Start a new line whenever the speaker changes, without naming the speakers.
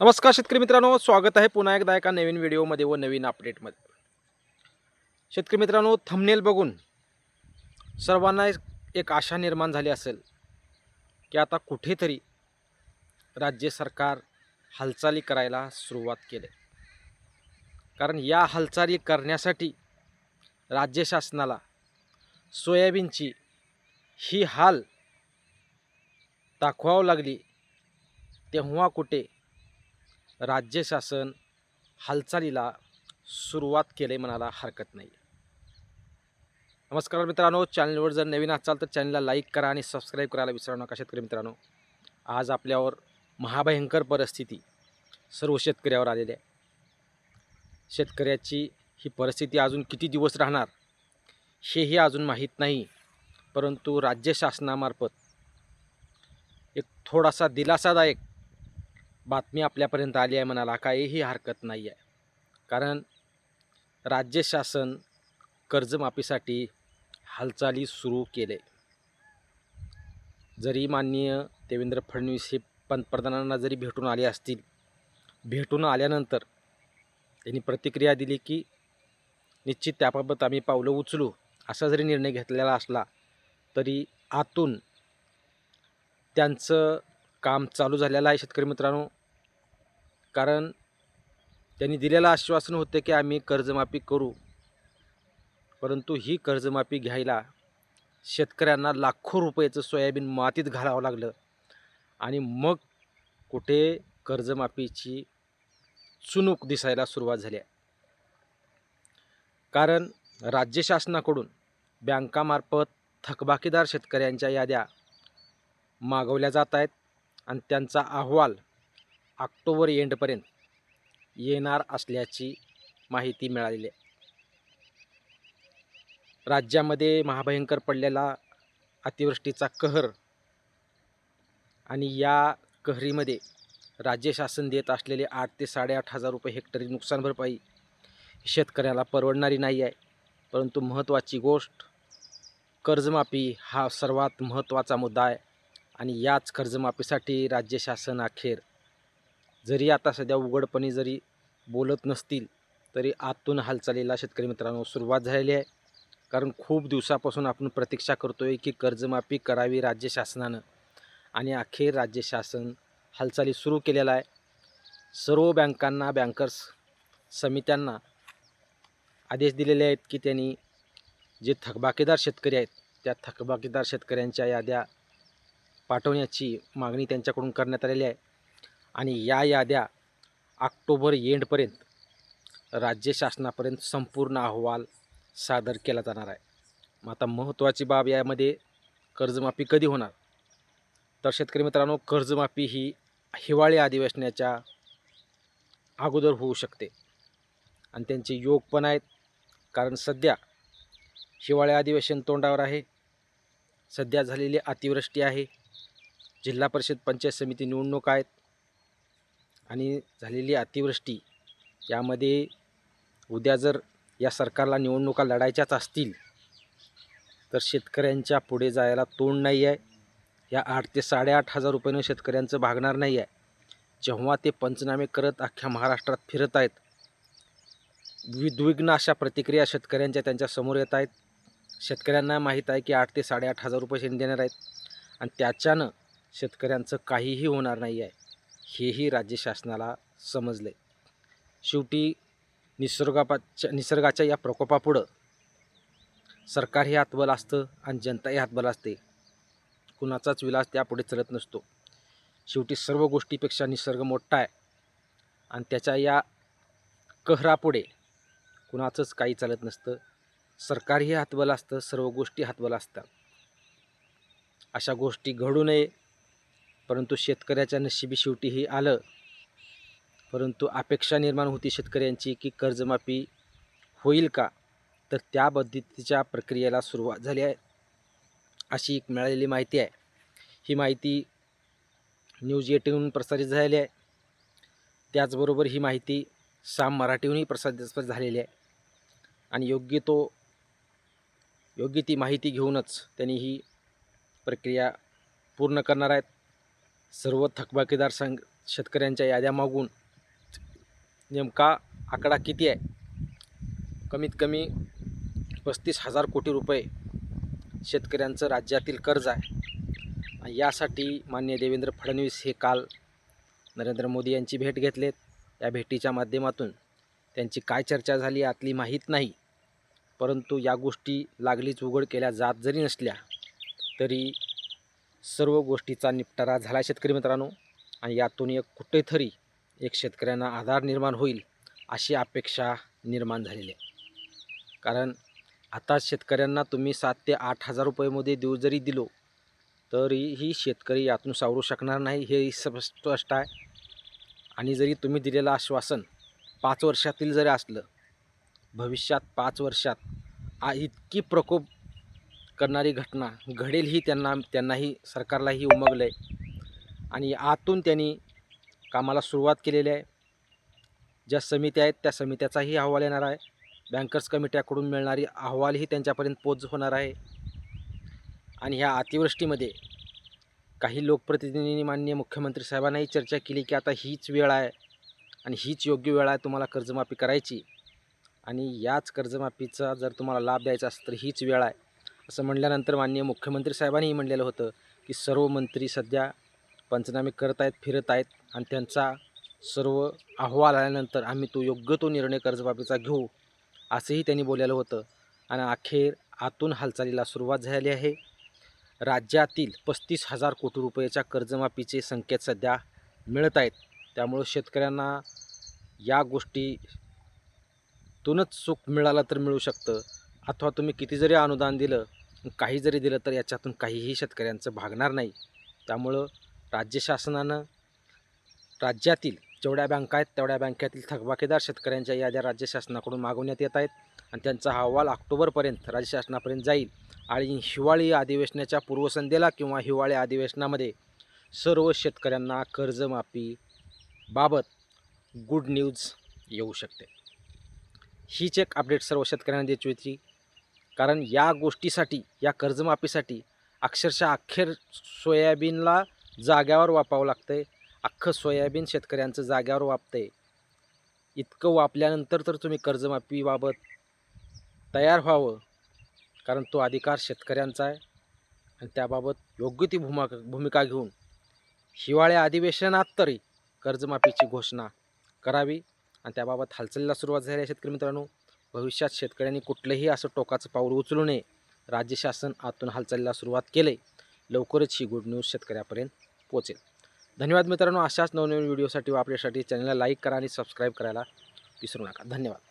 नमस्कार शेतकरी मित्रांनो स्वागत आहे पुन्हा एकदा एका नवीन व्हिडिओमध्ये व नवीन अपडेटमध्ये शेतकरी मित्रांनो थंबनेल बघून सर्वांना एक- आशा निर्माण झाली असेल की आता कुठेतरी राज्य सरकार हालचाली करायला सुरुवात केली. कारण या हालचाली करण्यासाठी राज्य शासनाला सोयाबीनची ही हाल दाखवावं लागली तेव्हा कुठे राज्य शासन हालचालीला सुरुवात केले म्हणाला हरकत नाही. नमस्कार मित्रांनो चॅनलवर जर नवीन असाल तर चॅनलला लाईक करा आणि सबस्क्राईब करायला विसरू नका शेतकरी मित्रांनो. आज आपल्यावर महाभयंकर परिस्थिती सर्व शेतकऱ्यावर आलेली आहे. शेतकऱ्याची ही परिस्थिती अजून किती दिवस राहणार हेही अजून माहीत नाही. परंतु राज्य शासनामार्फत एक थोडासा दिलासादायक बातमी आपल्यापर्यंत आली आहे म्हणाला काहीही हरकत नाही आहे. कारण राज्य शासन कर्जमाफीसाठी हालचाली सुरू केले. जरी माननीय देवेंद्र फडणवीस हे पंतप्रधानांना जरी भेटून आले असतील भेटून आल्यानंतर त्यांनी प्रतिक्रिया दिली की निश्चित त्याबाबत आम्ही पावलं उचलू असा जरी निर्णय घेतलेला असला तरी आतून त्यांचं काम चालू झालेलं आहे शेतकरी मित्रांनो. कारण त्यांनी दिलेलं आश्वासन होतं की आम्ही कर्जमाफी करू. परंतु ही कर्जमाफी घ्यायला शेतकऱ्यांना लाखो रुपयाचं सोयाबीन मातीत घालावं लागलं. आणि मग कुठे कर्जमाफीची चुनूक दिसायला सुरुवात झाली. आहे कारण राज्य शासनाकडून बँकामार्फत थकबाकीदार शेतकऱ्यांच्या याद्या मागवल्या जात आहेत आणि त्यांचा अहवाल ऑक्टोबर एंडपर्यंत येणार असल्याची माहिती मिळालेली आहे. राज्यामध्ये महाभयंकर पडलेला अतिवृष्टीचा कहर आणि या कहरीमध्ये राज्य शासन देत असलेले आठ ते साडेआठ हजार रुपये हेक्टरी नुकसान भरपाई शेतकऱ्याला परवडणारी नाही आहे. परंतु महत्त्वाची गोष्ट कर्जमाफी हा सर्वात महत्त्वाचा मुद्दा आहे आणि याच कर्जमाफीसाठी राज्य शासन अखेर जरी आता सध्या उघडपणे जरी बोलत नसतील तरी आतून हालचालीला शेतकरी मित्रांनो सुरुवात झालेली आहे. कारण खूप दिवसापासून आपण प्रतीक्षा करतो आहे की कर्जमाफी करावी राज्य शासनानं. आणि अखेर राज्य शासन हालचाली सुरू केलेला आहे. सर्व बँकांना बँकर्स समित्यांना आदेश दिलेले आहेत की त्यांनी जे थकबाकीदार शेतकरी आहेत त्या थकबाकीदार शेतकऱ्यांच्या याद्या पाठवण्याची मागणी त्यांच्याकडून करण्यात आलेली आहे. आणि या याद्या ऑक्टोबर एंडपर्यंत राज्य शासनापर्यंत संपूर्ण अहवाल सादर केला जाणार आहे. मग आता महत्त्वाची बाब यामध्ये कर्जमाफी कधी होणार? तर शेतकरी मित्रांनो कर्जमाफी ही हिवाळी अधिवेशनाच्या अगोदर होऊ शकते. आणि त्यांचे योग पण आहेत कारण सध्या हिवाळी अधिवेशन तोंडावर आहे. सध्या झालेली अतिवृष्टी आहे. जिल्हा परिषद पंचायत समिती निवडणूक आहेत. आणि झालेली अतिवृष्टी यामध्ये उद्या जर या सरकारला निवडणुका लढायच्याच असतील तर शेतकऱ्यांच्या पुढे जायला तोंड नाही आहे. या आठ ते साडेआठ हजार रुपयानं शेतकऱ्यांचं भागणार नाही आहे. जेव्हा ते पंचनामे करत अख्ख्या महाराष्ट्रात फिरत आहेत विद्विग्न अशा प्रतिक्रिया शेतकऱ्यांच्या त्यांच्यासमोर येत आहेत. शेतकऱ्यांना माहीत आहे की आठ ते साडेआठ हजार रुपये शेण देणार आहेत आणि त्याच्यानं शेतकऱ्यांचं काहीही होणार नाही आहे. हेही राज्य शासनाला समजले. शेवटी निसर्गापाच्या निसर्गाच्या या प्रकोपापुढं सरकारही हातबल असतं आणि जनताही हातबल असते. कुणाचाच विलास त्यापुढे चलत नसतो. शेवटी सर्व गोष्टीपेक्षा निसर्ग मोठा आहे. आणि त्याच्या या कहरापुढे कुणाचंच काही चालत नसतं. सरकारही हातबल असतं सर्व गोष्टी हातबल असतात. अशा गोष्टी घडू नये परंतु शेतकऱ्याच्या नशिबी शेवटीही आलं. परंतु अपेक्षा निर्माण होती शेतकऱ्यांची की कर्जमाफी होईल का? तर त्या पद्धतीच्या प्रक्रियेला सुरुवात झाली आहे अशी एक मिळालेली माहिती आहे. ही माहिती न्यूज एटीनहून प्रसारित झालेली आहे. त्याचबरोबर ही माहिती साम मराठीहूनही प्रसारित झालेली आहे. आणि योग्य तो योग्य ती माहिती घेऊनच त्यांनी ही प्रक्रिया पूर्ण करणार आहेत. सर्व थकबाकीदार संघ शेतकऱ्यांच्या याद्या मागून नेमका आकडा किती आहे? कमीत कमी पस्तीस हजार कोटी रुपये शेतकऱ्यांचं राज्यातील कर्ज आहे. यासाठी मान्य देवेंद्र फडणवीस हे काल नरेंद्र मोदी यांची भेट घेतलेत. या भेटीच्या माध्यमातून त्यांची काय चर्चा झाली यातली माहीत नाही. परंतु या गोष्टी लागलीच उघड केल्या जात जरी नसल्या तरी सर्व गोष्टीचा निपटारा झाला शेतकरी मित्रांनो. आणि यातून एक कुठेतरी एक शेतकऱ्यांना आधार निर्माण होईल अशी अपेक्षा निर्माण झालेली आहे. कारण आता शेतकऱ्यांना तुम्ही सात ते आठ हजार रुपयेमध्ये देऊ जरी दिलो तरीही शेतकरी यातून सावरू शकणार नाही हे स्पष्ट आहे. आणि जरी तुम्ही दिलेलं आश्वासन पाच वर्षातील जरी असलं भविष्यात पाच वर्षात आ इतकी प्रकोप करणारी घटना घडेल ही त्यांना त्यांनाही सरकारलाही उमगलं आहे आणि आतून त्यांनी कामाला सुरुवात केलेली आहे. ज्या समित्या आहेत त्या समित्याचाही अहवाल येणार आहे. बँकर्स कमिट्याकडून मिळणारी अहवालही त्यांच्यापर्यंत पोच होणार आहे. आणि ह्या अतिवृष्टीमध्ये काही लोकप्रतिनिधींनी माननीय मुख्यमंत्री साहेबांनाही चर्चा केली की आता हीच वेळ आहे आणि हीच योग्य वेळ आहे तुम्हाला कर्जमाफी करायची. आणि याच कर्जमाफीचा जर तुम्हाला लाभ द्यायचा असेल तर हीच वेळ आहे. असं म्हणल्यानंतर माननीय मुख्यमंत्री साहेबांनीही म्हणलेलं होतं की सर्व मंत्री सध्या पंचनामे करत आहेत फिरत आहेत आणि त्यांचा सर्व अहवाल आल्यानंतर आम्ही तो योग्य तो निर्णय कर्जमाफीचा घेऊ असंही त्यांनी बोललेलं होतं. आणि अखेर आतून हालचालीला सुरुवात झाली आहे. राज्यातील पस्तीस हजार कोटी रुपयाच्या कर्जमाफीचे संकेत सध्या मिळत आहेत. त्यामुळं शेतकऱ्यांना या गोष्टीतूनच सुख मिळालं तर मिळू शकतं. अथवा तुम्ही किती जरी अनुदान दिलं काही जरी दिलं तर याच्यातून काहीही शेतकऱ्यांचं भागणार नाही. त्यामुळं राज्य शासनानं राज्यातील जेवढ्या बँका आहेत तेवढ्या बँकेतील थकबाकीदार शेतकऱ्यांच्या याद्या राज्य शासनाकडून मागवण्यात येत आहेत आणि त्यांचा अहवाल ऑक्टोबरपर्यंत राज्य शासनापर्यंत जाईल आणि हिवाळी अधिवेशनाच्या पूर्वसंध्येला किंवा हिवाळी अधिवेशनामध्ये सर्व शेतकऱ्यांना कर्जमाफी बाबत गुड न्यूज येऊ शकते. हीच एक अपडेट सर्व शेतकऱ्यांना द्यायची होती. कारण या गोष्टीसाठी या कर्जमाफीसाठी अक्षरशः अखेर सोयाबीनला जाग्यावर वापावं लागतं आहे अख्खं सोयाबीन शेतकऱ्यांचं जाग्यावर वापतं आहे इतकं वापल्यानंतर तर तुम्ही कर्जमाफीबाबत तयार व्हावं कारण तो अधिकार शेतकऱ्यांचा आहे. आणि त्याबाबत योग्य ती भूमा भूमिका घेऊन हिवाळ्या अधिवेशनात तरी कर्जमाफीची घोषणा करावी. आणि त्याबाबत हालचालीला सुरुवात झाली आहे शेतकरी मित्रांनो. भविष्यात शेतकऱ्यांनी कुठलंही असं टोकाचं पाऊल उचलू नये. राज्य शासन आतून हालचालीला सुरुवात केले लवकरच ही गुड न्यूज शेतकऱ्यापर्यंत पोचेल धन्यवाद मित्रांनो. अशाच नवनवीन व्हिडिओसाठी व आपल्यासाठी चॅनलला लाईक करा आणि सबस्क्राईब करायला विसरू नका. धन्यवाद.